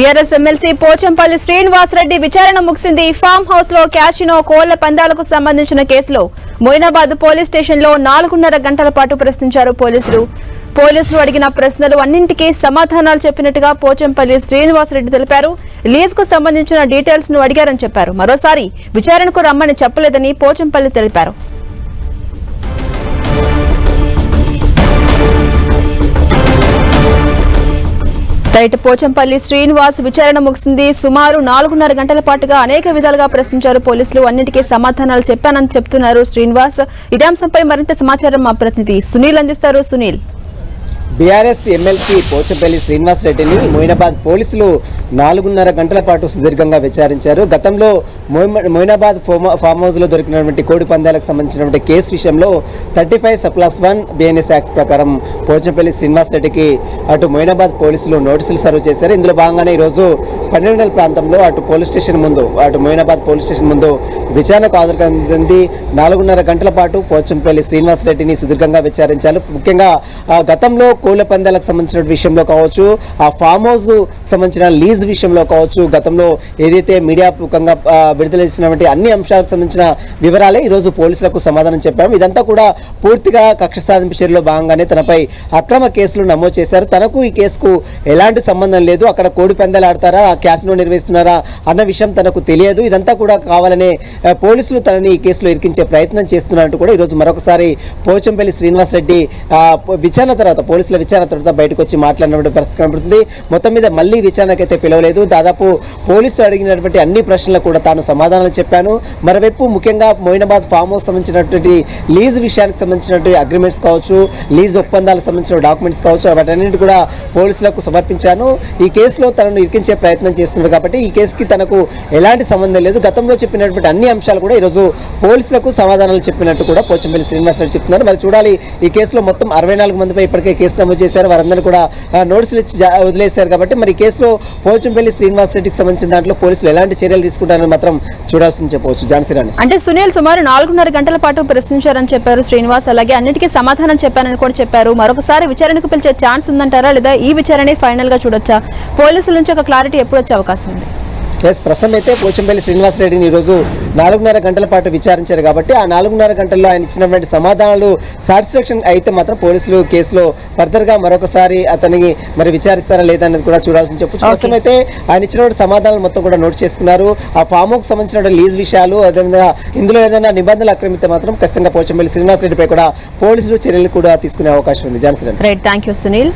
BRS MLC Pochampally Srinivasa Reddy విచారణ ముగిసింది. Form హౌస్లో క్యాషినో కోళ్ళ పందాలకు సంబంధించిన కేసులో మొయినాబాద్ పోలీస్ స్టేషన్లో నాలుగున్నర గంటల పాటు ప్రశ్నించారు పోలీసులు. పోలీసులు అడిగిన ప్రశ్నలు అన్నింటికీ సమాధానాలు చెప్పినట్టుగా పోచంపల్లి శ్రీనివాసరెడ్డి తెలిపారు. లీజ్కు సంబంధించిన డీటెయిల్స్ను అడిగారని చెప్పారు. మరోసారి విచారణకు రమ్మని చెప్పలేదని పోచంపల్లి తెలిపారు. రైట్ పోచంపల్లి శ్రీనివాస్ విచారణ ముగిసింది. సుమారు నాలుగున్నర గంటల పాటుగా అనేక విధాలుగా ప్రశ్నించారు. పోలీసులు అన్నిటికీ సమాధానాలు చెప్పానని చెప్తున్నారు శ్రీనివాస్. ఇదే అంశంపై మరింత సమాచారం మా ప్రతినిధి సునీల్ అందిస్తారు. సునీల్. బీఆర్ఎస్ ఎమ్మెల్సీ పోచంపల్లి శ్రీనివాస్ రెడ్డిని మొయినాబాద్ పోలీసులు నాలుగున్నర గంటల పాటు సుదీర్ఘంగా విచారించారు. గతంలో మొయినాబాద్ ఫోమ- ఫామ్ హౌస్లో దొరికినటువంటి కోడి పందాలకు సంబంధించినటువంటి కేసు విషయంలో థర్టీ ఫైవ్ సప్లాస్ వన్ బిఎన్ఎస్ యాక్ట్ ప్రకారం పోచంపల్లి శ్రీనివాస్ రెడ్డికి అటు మొయినాబాద్ పోలీసులు నోటీసులు సర్వ్ చేశారు. ఇందులో భాగంగానే ఈరోజు పన్నెండు ప్రాంతంలో అటు పోలీస్ స్టేషన్ ముందు అటు మొయినాబాద్ పోలీస్ స్టేషన్ ముందు విచారణకు హాజరుకంది నాలుగున్నర గంటల పాటు పోచంపల్లి శ్రీనివాస్ రెడ్డిని సుదీర్ఘంగా విచారించారు. ముఖ్యంగా ఆ, గతంలో కోళ్ళ పందాలకు సంబంధించిన విషయంలో కావచ్చు ఆ ఫామ్ హౌస్ సంబంధించిన లీజ్ విషయంలో కావచ్చు గతంలో ఏదైతే మీడియా ముఖంగా విడుదల చేసినటువంటి అన్ని అంశాలకు సంబంధించిన వివరాలే ఈరోజు పోలీసులకు సమాధానం చెప్పారు ఇదంతా కూడా పూర్తిగా కక్ష సాధింపు చర్యలో భాగంగానే తనపై అక్రమ కేసులు నమోదు చేశారు. తనకు ఈ కేసుకు ఎలాంటి సంబంధం లేదు. అక్కడ కోడి పందాలు ఆడతారా ఆ క్యాసినో నిర్వహిస్తున్నారా అన్న విషయం తనకు తెలియదు. ఇదంతా కూడా కావాలనే పోలీసులు తనని ఈ కేసులో ఇరికించే ప్రయత్నం చేస్తున్నట్టు కూడా ఈరోజు మరొకసారి పోచంపల్లి శ్రీనివాస్ రెడ్డి విచారణ తర్వాత పోలీసులు విచారణ తర్వాత బయటకు వచ్చి మాట్లాడినటువంటి పరిస్థితి కనబడుతుంది. మొత్తం మీద మళ్ళీ విచారణకైతే పిలవలేదు. దాదాపు పోలీసులు అడిగినటువంటి అన్ని ప్రశ్నలకు కూడా తాను సమాధానాలు చెప్పాను. మరోవైపు ముఖ్యంగా మోయినాబాద్ ఫామ్ హౌస్ సంబంధించినటువంటి లీజ్ విషయానికి సంబంధించినటువంటి అగ్రిమెంట్స్ కావచ్చు లీజ్ ఒప్పందాలకు సంబంధించిన డాక్యుమెంట్స్ కావచ్చు వాటన్నింటి కూడా పోలీసులకు సమర్పించాను. ఈ కేసులో తనను ఇరికించే ప్రయత్నం చేస్తున్నారు కాబట్టి ఈ కేసుకి తనకు ఎలాంటి సంబంధం లేదు. గతంలో చెప్పినటువంటి అన్ని అంశాలు కూడా ఈరోజు పోలీసులకు సమాధానాలు చెప్పినట్టు కూడా పోచంపల్లి శ్రీనివాస్ చెప్తున్నారు. మరి చూడాలి ఈ కేసులో మొత్తం అరవై నాలుగు మందిపై ఇప్పటికే కేసు నమోదు చేశారు. వారందరూ కూడా నోటీసులు ఇచ్చి వదిలేశారు కాబట్టి మరి కేసులో పోచంపల్లి శ్రీనివాస్ రెడ్డికి సంబంధించిన దాంట్లో పోలీసులు ఎలాంటి చర్యలు తీసుకుంటారని మాత్రం చూడాల్సింది చెప్పవచ్చు. ఝాన్సీరాణి అంటే సునీల్ సుమారు నాలుగున్నర గంటల పాటు ప్రశ్నించారని చెప్పారు శ్రీనివాస్. అలాగే అన్నిటికీ సమాధానం చెప్పానని కూడా చెప్పారు. మరొకసారి విచారణకు పిలిచే ఛాన్స్ ఉందంటారా? లేదా ఈ విచారణ ఫైనల్గా చూడొచ్చా? పోలీసుల నుంచి ఒక క్లారిటీ ఎప్పుడు వచ్చే అవకాశం ఉంది? ఎస్ ప్రస్తుతం అయితే పోచంపల్లి శ్రీనివాస్ రెడ్డిని ఈరోజు నాలుగున్నర గంటల పాటు విచారించారు కాబట్టి ఆ నాలుగున్నర గంటల్లో ఆయన ఇచ్చినటువంటి సమాధానాలు సాటిస్ఫాక్షన్ అయితే మాత్రం పోలీసులు కేసులో ఫర్దర్గా మరొకసారి అతనికి మరి విచారిస్తారా లేదా అనేది కూడా చూడాల్సి చెప్పొచ్చు. ప్రస్తుతం అయితే ఆయన ఇచ్చినటువంటి సమాధానాలు మొత్తం కూడా నోట్ చేసుకున్నారు. ఆ ఫామ్ హౌస్ సంబంధించిన లీజ్ విషయాలు అదేవిధంగా ఇందులో ఏదైనా నిబంధనలు ఆక్రమితే మాత్రం ఖచ్చితంగా పోచంపల్లి శ్రీనివాస్ రెడ్డిపై కూడా పోలీసులు చర్యలు కూడా తీసుకునే అవకాశం ఉంది. Johnson right thank you Sunil